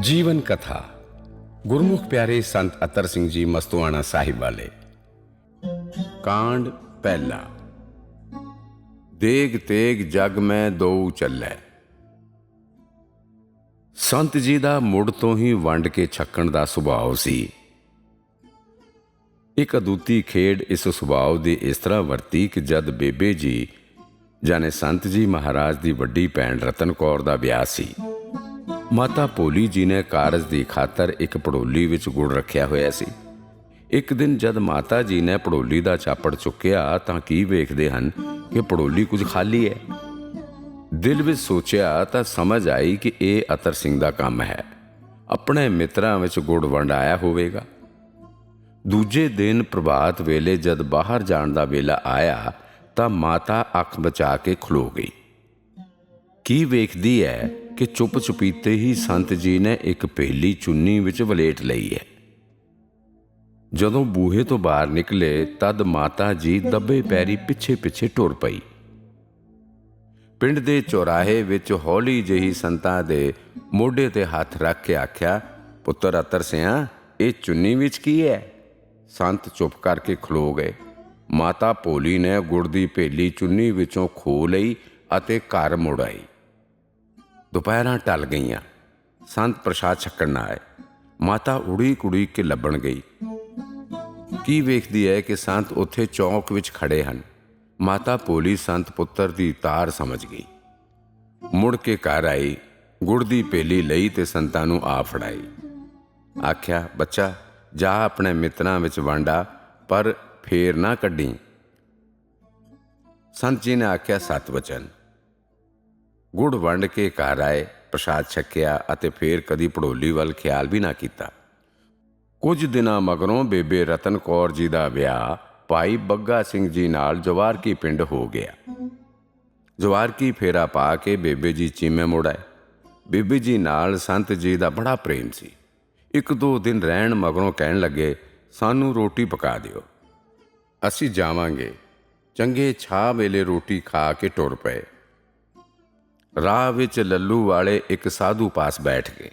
ਜੀਵਨ ਕਥਾ। ਗੁਰਮੁਖ ਪਿਆਰੇ ਸੰਤ ਅਤਰ ਸਿੰਘ ਜੀ ਮਸਤੂਆਣਾ ਸਾਹਿਬ ਵਾਲੇ। ਕਾਂਡ ਪਹਿਲਾ। ਦੇਗ ਤੇਗ ਜਗ ਮੈਂ ਦੋ ਚੱਲੈ। ਸੰਤ ਜੀ ਦਾ ਮੁੜ ਤੋਂ ਹੀ ਵੰਡ ਕੇ ਛੱਕਣ ਦਾ ਸੁਭਾਅ ਸੀ। ਇੱਕ ਅਦੁੱਤੀ ਖੇਡ ਇਸ ਸੁਭਾਅ ਦੀ ਇਸ ਤਰ੍ਹਾਂ ਵਰਤੀ ਕਿ ਜਦ ਬੇਬੇ ਜੀ ਜਾਨੇ ਸੰਤ ਜੀ ਮਹਾਰਾਜ ਦੀ ਵੱਡੀ ਭੈਣ ਰਤਨ ਕੌਰ ਦਾ ਵਿਆਹ ਸੀ। ਮਾਤਾ ਪੋਲੀ ਜੀ ਨੇ ਕਾਰਜ ਦੀ ਖਾਤਰ ਇੱਕ ਪੜੋਲੀ ਵਿੱਚ ਗੁੜ ਰੱਖਿਆ ਹੋਇਆ ਸੀ। ਇੱਕ ਦਿਨ ਜਦ ਮਾਤਾ ਜੀ ਨੇ ਪੜੋਲੀ ਦਾ ਚਾਪੜ ਚੁੱਕਿਆ ਤਾਂ ਕੀ ਵੇਖਦੇ ਹਨ ਕਿ ਪੜੋਲੀ ਕੁਝ ਖਾਲੀ ਹੈ। ਦਿਲ ਵਿੱਚ ਸੋਚਿਆ ਤਾਂ ਸਮਝ ਆਈ ਕਿ ਇਹ ਅਤਰ ਸਿੰਘ ਦਾ ਕੰਮ ਹੈ। ਆਪਣੇ ਮਿੱਤਰਾਂ ਵਿੱਚ ਗੁੜ ਵੰਡਾਇਆ ਹੋਵੇਗਾ। ਦੂਜੇ ਦਿਨ ਪ੍ਰਭਾਤ ਵੇਲੇ ਜਦ ਬਾਹਰ ਜਾਣ ਦਾ ਵੇਲਾ ਆਇਆ ਤਾਂ ਮਾਤਾ ਅੱਖ ਬਚਾ ਕੇ ਖਲੋ ਗਈ। ਕੀ ਵੇਖਦੀ ਹੈ? ਕਿ ਚੁੱਪ ਚੁਪੀਤੇ ਹੀ ਸੰਤ ਜੀ ਨੇ ਇੱਕ ਪਹਿਲੀ ਚੁੰਨੀ ਵਿੱਚ ਵਲੇਟ ਲਈ ਹੈ। ਜਦੋਂ ਬੂਹੇ ਤੋਂ ਬਾਹਰ ਨਿਕਲੇ, ਤਦ ਮਾਤਾ ਜੀ ਦੱਬੇ ਪੈਰੀ ਪਿੱਛੇ ਪਿੱਛੇ ਟੁਰ ਪਈ। ਪਿੰਡ ਦੇ ਚੌਰਾਹੇ ਵਿੱਚ ਹੌਲੀ ਜਿਹੀ ਸੰਤਾਂ ਦੇ ਮੋਢੇ ਤੇ ਹੱਥ ਰੱਖ ਕੇ ਆਖਿਆ, ਪੁੱਤਰ ਅਤਰ ਸਿਆ, ਇਹ ਚੁੰਨੀ ਵਿੱਚ ਕੀ ਹੈ? ਸੰਤ ਚੁੱਪ ਕਰਕੇ ਖਲੋ ਗਏ। ਮਾਤਾ ਭੋਲੀ ਨੇ ਗੁੜ ਦੀ ਭੇਲੀ ਚੁੰਨੀ ਵਿੱਚੋਂ ਖੋ ਲਈ ਅਤੇ ਘਰ ਮੁੜ ਆਈ। ਦੁਪਹਿਰਾਂ ਟਲ ਗਈਆਂ। ਸੰਤ ਪ੍ਰਸ਼ਾਦ ਛੱਕਣ ਨਾ ਆਏ। ਮਾਤਾ ਉੜੀ ਕੁੜੀ ਕੇ ਲੱਭਣ ਗਈ। ਕੀ ਵੇਖਦੀ ਹੈ ਕਿ ਸੰਤ ਉੱਥੇ ਚੌਂਕ ਵਿੱਚ ਖੜੇ ਹਨ। ਮਾਤਾ ਭੋਲੀ ਸੰਤ ਪੁੱਤਰ ਦੀ ਤਾਰ ਸਮਝ ਗਈ। ਮੁੜ ਕੇ ਘਰ ਆਈ, ਗੁੜ ਦੀ ਪੇਲੀ ਲਈ ਤੇ ਸੰਤਾਂ ਨੂੰ ਆ ਫੜਾਈ। ਆਖਿਆ, ਬੱਚਾ, ਜਾ ਆਪਣੇ ਮਿੱਤਰਾਂ ਵਿੱਚ ਵਾਂਡਾ, ਪਰ ਫੇਰ ਨਾ ਕੱਢੀ। ਸੰਤ ਜੀ ਨੇ ਆਖਿਆ, ਸਤ ਵਚਨ। ਗੁੜ ਵੰਡ ਕੇ ਘਰ ਆਏ, ਪ੍ਰਸ਼ਾਦ ਛਕਿਆ ਅਤੇ ਫੇਰ ਕਦੀ ਪੜੋਲੀ ਵੱਲ ਖਿਆਲ ਵੀ ਨਾ ਕੀਤਾ। ਕੁਝ ਦਿਨਾਂ ਮਗਰੋਂ ਬੇਬੇ ਰਤਨ ਕੌਰ ਜੀ ਦਾ ਵਿਆਹ ਭਾਈ ਬੱਗਾ ਸਿੰਘ ਜੀ ਨਾਲ ਜਵਾਰਕੀ ਪਿੰਡ ਹੋ ਗਿਆ। ਜਵਾਰਕੀ ਫੇਰਾ ਪਾ ਕੇ ਬੇਬੇ ਜੀ ਚੀਮੇ ਮੁੜ ਆਏ। ਬੇਬੇ ਜੀ ਨਾਲ ਸੰਤ ਜੀ ਦਾ ਬੜਾ ਪ੍ਰੇਮ ਸੀ। ਇੱਕ ਦੋ ਦਿਨ ਰਹਿਣ ਮਗਰੋਂ ਕਹਿਣ ਲੱਗੇ, ਸਾਨੂੰ ਰੋਟੀ ਪਕਾ ਦਿਓ। ਅਸੀਂ ਜਾਵਾਂਗੇ। ਚੰਗੇ ਛਾ ਵੇਲੇ ਰੋਟੀ ਖਾ ਕੇ ਟੁਰ ਪਏ। ਰਾਹ ਵਿੱਚ ਲੱਲੂ ਵਾਲੇ ਇੱਕ ਸਾਧੂ ਪਾਸ ਬੈਠ ਗਏ।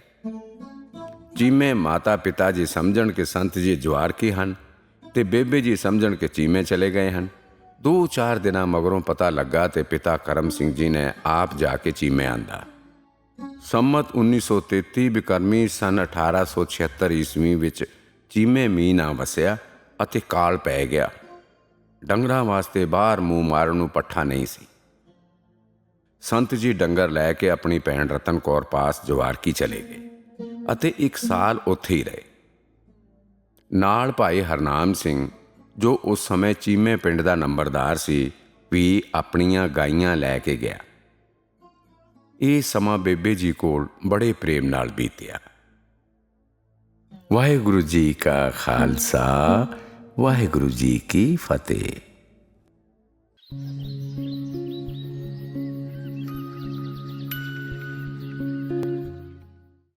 ਚੀਮੇ ਮਾਤਾ ਪਿਤਾ ਜੀ ਸਮਝਣ ਕਿ ਸੰਤ ਜੀ ਜਵਾਰ ਕੀ ਹਨ ਤੇ ਬੇਬੇ ਜੀ ਸਮਝਣ ਕਿ ਚੀਮੇ ਚਲੇ ਗਏ ਹਨ। ਦੋ ਚਾਰ ਦਿਨਾਂ ਮਗਰੋਂ ਪਤਾ ਲੱਗਾ ਤੇ ਪਿਤਾ ਕਰਮ ਸਿੰਘ ਜੀ ਨੇ ਆਪ ਜਾ ਕੇ ਚੀਮੇ ਆਂਦਾ। ਸੰਮਤ 1933 ਬਿਕਰਮੀ ਸਨ 1876 ਈਸਵੀ ਵਿੱਚ ਚੀਮੇ ਮੀਂਹ ਨਾ ਵਸਿਆ ਅਤੇ ਕਾਲ ਪੈ ਗਿਆ। ਡੰਗਰਾਂ ਵਾਸਤੇ ਬਾਹਰ ਮੂੰਹ ਮਾਰਨ ਨੂੰ ਪੱਠਾ ਨਹੀਂ ਸੀ। ਸੰਤ ਜੀ ਡੰਗਰ ਲੈ ਕੇ ਆਪਣੀ ਭੈਣ ਰਤਨ ਕੌਰ ਪਾਸ ਜਵਾਰਕੀ ਚਲੇ ਗਏ ਅਤੇ ਇੱਕ ਸਾਲ ਉੱਥੇ ਹੀ ਰਹੇ। ਨਾਲ ਭਾਈ ਹਰਨਾਮ ਸਿੰਘ, ਜੋ ਉਸ ਸਮੇਂ ਚੀਮੇ ਪਿੰਡ ਦਾ ਨੰਬਰਦਾਰ ਸੀ, ਵੀ ਆਪਣੀਆਂ ਗਾਈਆਂ ਲੈ ਕੇ ਗਿਆ। ਇਹ ਸਮਾਂ ਬੇਬੇ ਜੀ ਕੋਲ ਬੜੇ ਪ੍ਰੇਮ ਨਾਲ ਬੀਤਿਆ। ਵਾਹਿਗੁਰੂ ਜੀ ਕਾ ਖਾਲਸਾ, ਵਾਹਿਗੁਰੂ ਜੀ ਕੀ ਫਤਿਹ।